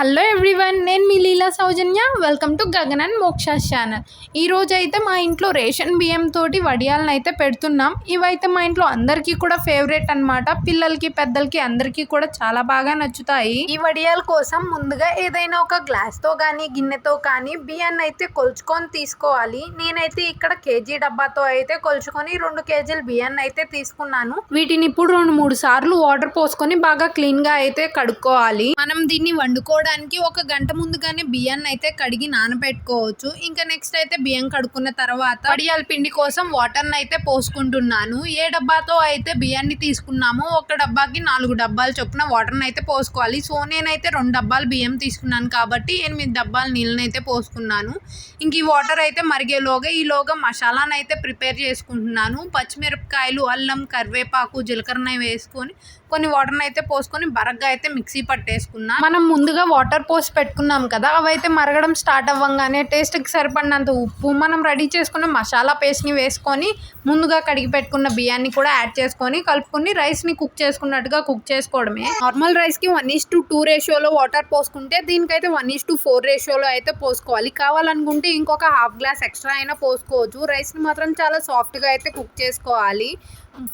Hello everyone నేను మీ Leela Soujanya. Welcome to Gagan and Moksha channel ఈ అయితే మా ఇంట్లో రేషన్ బియ్యం తోటి వడియాలను అయితే పెడుతున్నాం. ఇవైతే మా ఇంట్లో అందరికీ కూడా ఫేవరెట్ అన్నమాట. పిల్లలకి పెద్దలకి అందరికీ కూడా చాలా బాగా నచ్చుతాయి. ఈ వడియాల కోసం ముందుగా ఏదైనా ఒక గ్లాస్తో కానీ గిన్నెతో కానీ బియ్యాన్ని అయితే కొలుచుకొని తీసుకోవాలి. నేనైతే ఇక్కడ కేజీ డబ్బాతో అయితే కొలుచుకొని రెండు కేజీల బియ్యాన్ని అయితే తీసుకున్నాను. వీటిని ఇప్పుడు రెండు మూడు సార్లు వాటర్ పోసుకొని బాగా క్లీన్గా అయితే కడుక్కోవాలి. మనం దీన్ని వండుకోవడానికి ఒక గంట ముందుగానే బియ్యాన్ని అయితే కడిగి నానబెట్టుకోవచ్చు. ఇంకా నెక్స్ట్ అయితే బియ్యం కడుక్కున్న తర్వాత వడియాల పిండి కోసం వాటర్ అయితే పోసుకుంటున్నాను. ఏ డబ్బాతో అయితే బియ్యాన్ని తీసుకున్నామో ఒక డబ్బాకి నాలుగు డబ్బాలు చొప్పున వాటర్ అయితే పోసుకోవాలి. సో నేనైతే రెండు డబ్బాలు బియ్యం తీసుకున్నాను కాబట్టి ఎనిమిది డబ్బాలు నీళ్ళని అయితే పోసుకున్నాను. ఇంక ఈ వాటర్ అయితే మరిగేలోగా ఈలోగా మసాలాను అయితే ప్రిపేర్ చేసుకుంటున్నాను. పచ్చిమిరపకాయలు అల్లం కరివేపాకు జీలకర్ర వేసుకొని కొన్ని వాటర్ని అయితే పోసుకొని బరగ్గా అయితే మిక్సీ పట్టేసుకున్నా. మనం ముందుగా వాటర్ పోసి పెట్టుకున్నాం కదా అవైతే మరగడం స్టార్ట్ అవ్వగానే టేస్ట్కి సరిపడినంత ఉప్పు మనం రెడీ చేసుకున్న మసాలా పేస్ట్ని వేసుకొని ముందుగా కడిగి పెట్టుకున్న బియ్యాన్ని కూడా యాడ్ చేసుకొని కలుపుకొని రైస్ని కుక్ చేసుకున్నట్టుగా కుక్ చేసుకోవడమే. నార్మల్ రైస్కి వన్ ఈస్ టు టూ రేషియోలో వాటర్ పోసుకుంటే దీనికైతే వన్ ఈస్ టు ఫోర్ రేషియోలో అయితే పోసుకోవాలి. కావాలనుకుంటే ఇంకొక హాఫ్ గ్లాస్ ఎక్స్ట్రా అయినా పోసుకోవచ్చు. రైస్ని మాత్రం చాలా సాఫ్ట్గా అయితే కుక్ చేసుకోవాలి.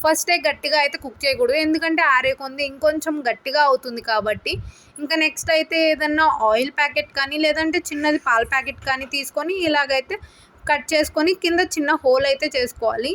ఫస్టే గట్టిగా అయితే కుక్ చేయకూడదు. ఎందుకంటే ఆరే కొంది ఇంకొంచెం గట్టిగా అవుతుంది కాబట్టి. ఇంకా నెక్స్ట్ అయితే ఏదన్నా ఆయిల్ ప్యాకెట్ కానీ లేదంటే చిన్నది పాల ప్యాకెట్ కానీ తీసుకొని ఇలాగైతే కట్ చేసుకొని కింద చిన్న హోల్ అయితే చేసుకోవాలి.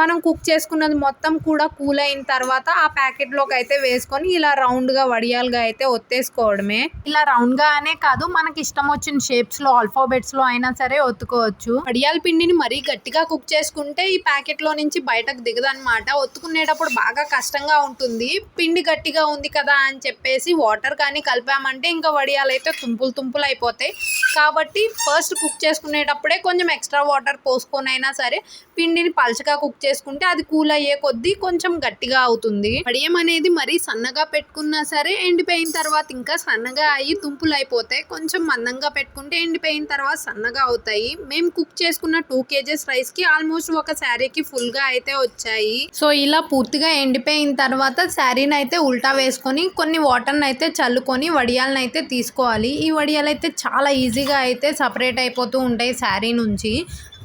మనం కుక్ చేసుకున్నది మొత్తం కూడా కూల్ అయిన తర్వాత ఆ ప్యాకెట్లోకి అయితే వేసుకొని ఇలా రౌండ్గా వడియాలుగా అయితే ఒత్తేసుకోవడమే. ఇలా రౌండ్గా అనే కాదు మనకి ఇష్టం వచ్చిన షేప్స్లో ఆల్ఫాబెట్స్లో అయినా సరే ఒత్తుకోవచ్చు. వడియాల పిండిని మరీ గట్టిగా కుక్ చేసుకుంటే ఈ ప్యాకెట్లో నుంచి బయటకు దిగదనమాట ఒత్తుకునేటప్పుడు బాగా కష్టంగా ఉంటుంది. పిండి గట్టిగా ఉంది కదా అని చెప్పేసి వాటర్ కానీ కలిపామంటే ఇంకా వడియాలు అయితే తుంపులు తుంపులు అయిపోతాయి. కాబట్టి ఫస్ట్ కుక్ చేసుకునేటప్పుడే కొంచెం ఎక్స్ట్రా వాటర్ పోసుకొని అయినా సరే పిండిని పలచగా కుక్ కుక్ చేసుకుంటే అది కూల్ అయ్యే కొద్దీ కొంచెం గట్టిగా అవుతుంది. వడియం అనేది మరీ సన్నగా పెట్టుకున్నా సరే ఎండిపోయిన తర్వాత ఇంకా సన్నగా అయ్యి తుంపులు అయిపోతాయి కొంచెం మందంగా పెట్టుకుంటే ఎండిపోయిన తర్వాత సన్నగా అవుతాయి. మేము కుక్ చేసుకున్న టూ కేజెస్ రైస్కి ఆల్మోస్ట్ ఒక శారీకి ఫుల్గా అయితే వచ్చాయి. సో ఇలా పూర్తిగా ఎండిపోయిన తర్వాత శారీని అయితే ఉల్టా వేసుకొని కొన్ని వాటర్ని అయితే చల్లుకొని వడియాలను అయితే తీసుకోవాలి. ఈ వడియాలు అయితే చాలా ఈజీగా అయితే సపరేట్ అయిపోతూ ఉంటాయి శారీ నుంచి.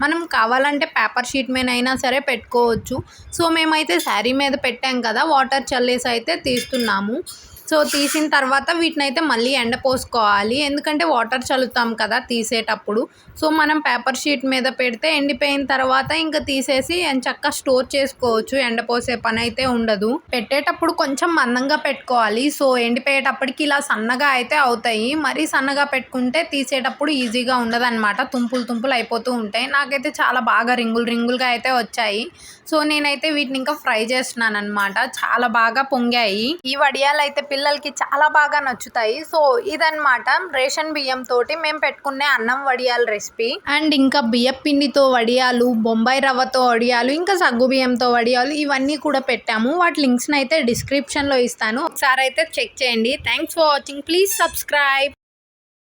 మనం కావాలంటే పేపర్ షీట్ మీద అయినా సరే పెట్టుకోవచ్చు. సో మేమైతే శారీ మీద పెట్టాం కదా వాటర్ చల్లేసి అయితే తీస్తున్నాము. సో తీసిన తర్వాత వీటిని అయితే మళ్ళీ ఎండ పోసుకోవాలి. ఎందుకంటే వాటర్ చల్లుతాం కదా తీసేటప్పుడు. సో మనం పేపర్ షీట్ మీద పెడితే ఎండిపోయిన తర్వాత ఇంకా తీసేసి చక్కగా స్టోర్ చేసుకోవచ్చు. ఎండ పోసే పని అయితే ఉండదు. పెట్టేటప్పుడు కొంచెం మందంగా పెట్టుకోవాలి. సో ఎండిపోయేటప్పటికి ఇలా సన్నగా అయితే అవుతాయి. మరీ సన్నగా పెట్టుకుంటే తీసేటప్పుడు ఈజీగా ఉండదన్నమాట. తుంపులు తుంపులు అయిపోతూ ఉంటాయి. నాకైతే చాలా బాగా రింగులు రింగులుగా అయితే వచ్చాయి. సో నేనైతే వీటిని ఇంకా ఫ్రై చేస్తున్నాను అనమాట చాలా బాగా పొంగాయి. ఈ వడియాలు అయితే పిల్లలకి చాలా బాగా నచ్చుతాయి. సో ఇదన్నమాట రేషన్ బియ్యం తోటి మేము పెట్టుకునే అన్నం వడియాల రెసిపీ. అండ్ ఇంకా బియ్యం పిండితో వడియాలు బొంబాయి రవ్వతో వడియాలు ఇంకా సగ్గు బియ్యంతో వడియాలు ఇవన్నీ కూడా పెట్టాము. వాటి లింక్స్ని అయితే డిస్క్రిప్షన్లో ఇస్తాను. ఒకసారి అయితే చెక్ చేయండి. Thanks for watching. Please subscribe.